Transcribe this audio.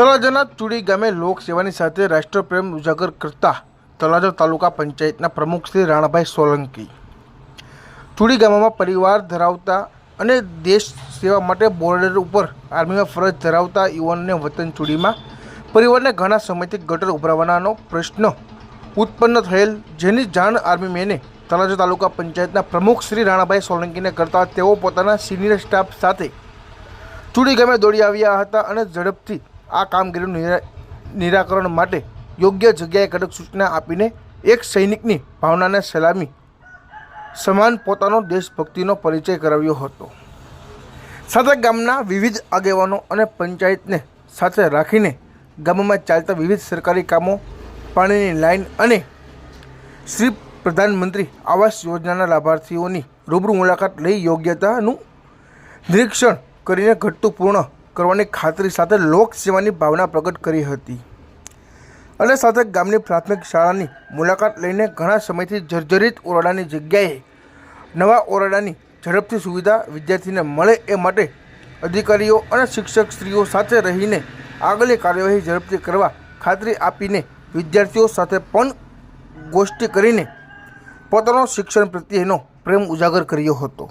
તળાજાના ચુડી ગામે લોકસેવાની સાથે રાષ્ટ્રપ્રેમ ઉજાગર કરતા તળાજા તાલુકા પંચાયતના પ્રમુખ શ્રી રાણાભાઈ સોલંકી. ચુડી ગામમાં પરિવાર ધરાવતા અને દેશ સેવા માટે બોર્ડર ઉપર આર્મીમાં ફરજ ધરાવતા યુવાનને વતન ચુડીમાં પરિવારને ઘણા સમયથી ગટર ઉભરાવવાનો પ્રશ્ન ઉત્પન્ન થયેલ, જેની જાણ આર્મી મેને તળાજા તાલુકા પંચાયતના પ્રમુખ શ્રી રાણાભાઈ સોલંકીને કરતા તેઓ પોતાના સિનિયર સ્ટાફ સાથે ચૂડી ગામે દોડી આવ્યા હતા અને ઝડપથી આ કામગીરીનું નિરા- નિરાકરણ માટે યોગ્ય જગ્યાએ કડક સૂચના આપીને એક સૈનિકની ભાવનાને સલામી. સમાન પોતાનો દેશભક્તિનો પરિચય કરાવ્યો હતો. સાથે ગામના વિવિધ આગેવાનો અને પંચાયતને સાથે રાખીને ગામમાં ચાલતા વિવિધ સરકારી કામો, પાણીની લાઈન અને શ્રી પ્રધાનમંત્રી આવાસ યોજનાના લાભાર્થીઓની રૂબરૂ મુલાકાત લઈ યોગ્યતાનું નિરીક્ષણ કરીને ઘટતું પૂર્ણ કરવાની ખાતરી સાથે લોકસેવાની ભાવના પ્રગટ કરી હતી. અને સાથે ગામની પ્રાથમિક શાળાની મુલાકાત લઈને ઘણા સમયથી જર્જરિત ઓરડાની જગ્યાએ નવા ઓરડાની ઝડપથી સુવિધા વિદ્યાર્થીને મળે એ માટે અધિકારીઓ અને શિક્ષક સ્ત્રીઓ સાથે રહીને આગળની કાર્યવાહી ઝડપથી કરવા ખાતરી આપીને વિદ્યાર્થીઓ સાથે પણ ગોષ્ઠી કરીને પોતાનો શિક્ષણ પ્રત્યેનો પ્રેમ ઉજાગર કર્યો હતો.